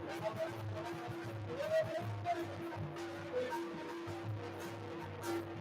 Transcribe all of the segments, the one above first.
Thank you.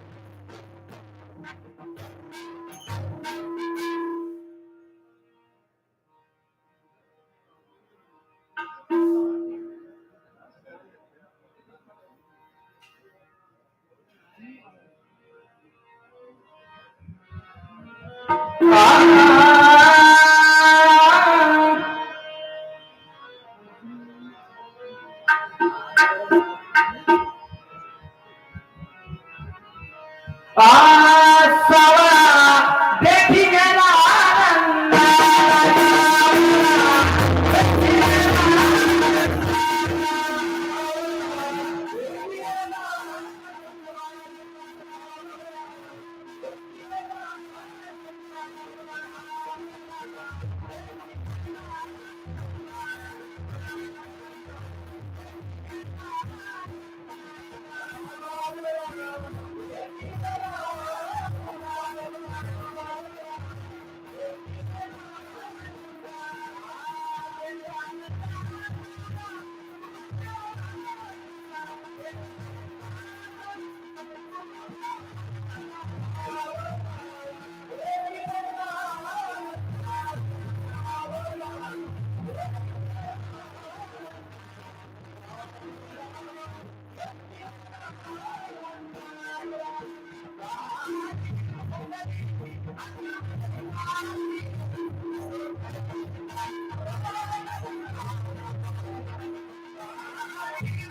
you.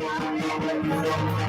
I'm going to go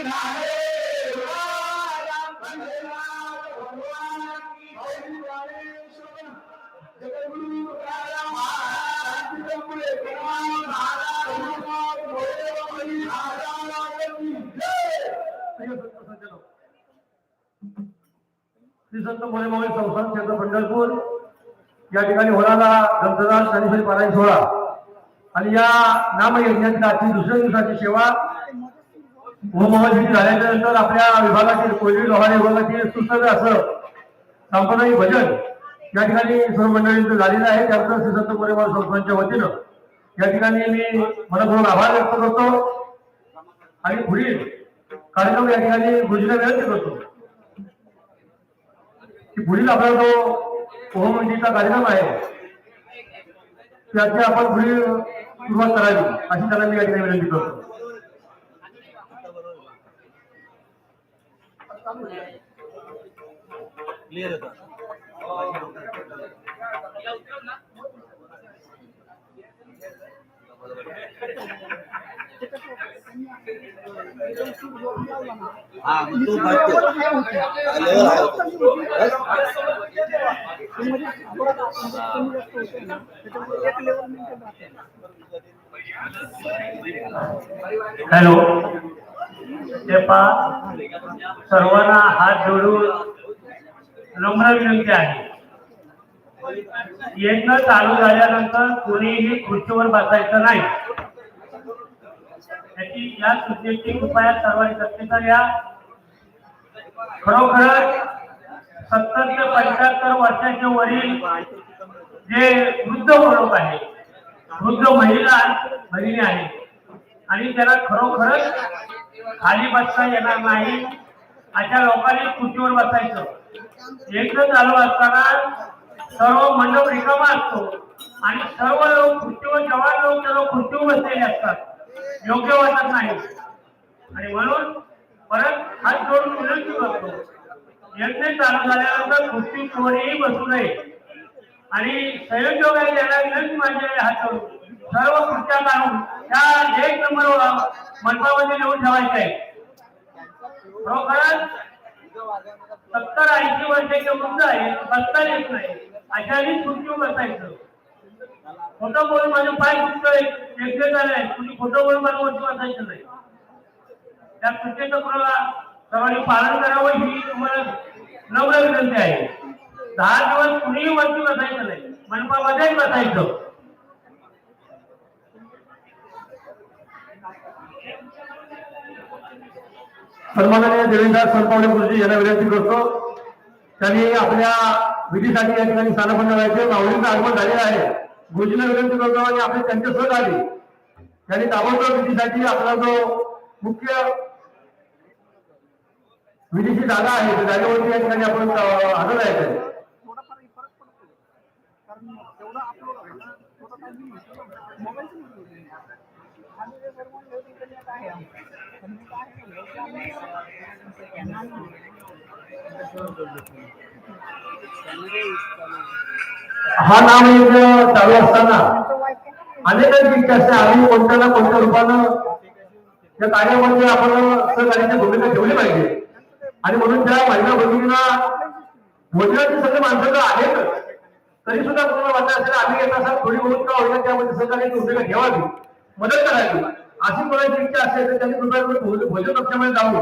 Hallelujah. Shri संत मोरेमावळी संस्थान क्षेत्र पंढरपूर या ठिकाणी होणारा ग्रंथदार शनिश्वरी पारायण सोहळा. आणि या नामयज्ञातील आजची दुसऱ्या दिवसाची सेवा होमहवनाची झाल्याच्यानंतर आपल्या विभागातील कोयली लोहार विभागातील सुसज्ज असं सांप्रदायिक भजन या ठिकाणी सर्व मंडळींचं झालेलं आहे. त्याबद्दल श्री संत मोरेमावळी संस्थानच्या वतीनं या ठिकाणी मी मनपूर्वक आभार व्यक्त करतो. आणि पुढील कार्यक्रम या ठिकाणी गुरुजीला विनंती करतो. की पुढील आपला जो होमवंतीचा कार्यक्रम आहे. त्याची आपण पुढील सुरुवात करावी अशी त्यांना मी या ठिकाणी विनंती करतो. क्लिअर होता. हा मग हॅलो. तेपा सर्वांना हात जोडून नम्र विनंती आहे. यज्ञ चालू झाल्यानंतर कोणीही खुर्चीवर बसायचं नाही. याची या सूचनेची कृपया सर्वांनी दक्षता घ्या खरोखर सत्तर ते पंच्याहत्तर वर्षाच्या वरील जे वृद्ध लोक आहेत वृद्ध महिला भगिनी आहेत आणि त्याला खरोखरच खाली बसता येणार नाही अशा लोकांनी खुर्चीवर बसायचं. एकच चालू असताना सर्व मंडप रिकामा असतो आणि सर्व लोक खुर्चीवर जवान लोक सर्व खुर्चीवर बसलेले असतात. योग्य वाटत नाही. आणि म्हणून परत हात जोडून विनंती करतो. यज्ञ चालू झाल्यानंतर खुर्ची कोणीही बसू नये. आणि संयोग आहे विनंती माझी हात जोडून. सर्व खुर्च्या काढून त्या एक नंबर मंडपामध्ये नेऊन ठेवायचे आहे. खरोखरच सत्तर ऐंशी वर्षाचे वृद्ध आहे बसता येत नाही. अशाने खुर्चीवर बसायचं खोटं बोलून माझे पाय दुखतोय एकटे झाले कुणी खोटं बोलून माझं वरती वाचायचं नाही. त्या सूचनेचं कोणाला सर्वांनी पालन करावं ही तुम्हाला नम्र विनंती आहे. दहा दिवस कुणीही वरती बसायचं नाही. मनपामध्येच बसायचं सन्माननीय देवेंद्र सरपावणे गुरुजी यांना विनंती करतो त्यांनी आपल्या विधीसाठी या ठिकाणी स्थानपन्न व्हायचे. माऊलींचं आगमन झालेलं आहे. गुरुजींना विनंती आणि आपले त्यांचे सहज आले त्यांनी दाभोळकर विधीसाठी आपला जो मुख्य विधीची जागा आहे त्या जागेवरती या ठिकाणी आपण हजर आहे. थोडाफार हा नाम एक चालू असताना अनेकांची इच्छा असते आम्ही कोणत्या ना कोणत्या रूपानं त्या कार्यामध्ये आपण सहकार्याची भूमिका ठेवली पाहिजे. आणि म्हणून त्या महिला भगिनीला वडिलांची सगळी माणसं तर आहेत. तरी सुद्धा तुम्हाला वाटत असेल आम्ही येत असाल थोडी बहुत का होईल त्यामध्ये सहकार्याची भूमिका ठेवावी मदत करावी. अशी कोणाची इच्छा असेल तर त्यांनी कृपया भोजन पक्षामध्ये जाऊन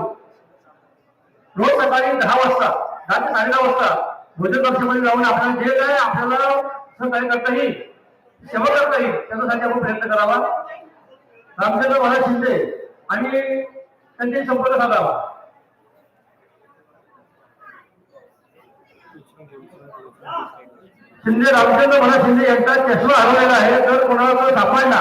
रोज सकाळी दहा वाजता दहा ते साडे दहा वाजता भोजन कक्षामध्ये जाऊन आपल्याला जे काय आपल्याला सहकार्य करता येईल सेवा करता येईल त्याच्यासाठी आपण प्रयत्न करावा. रामचंद्र महाराज शिंदे आणि त्यांचे संपर्क साधावा. शिंदे रामचंद्र महाराज शिंदे यांचा चष्मा हरवलेला आहे जर कोणाला सापडला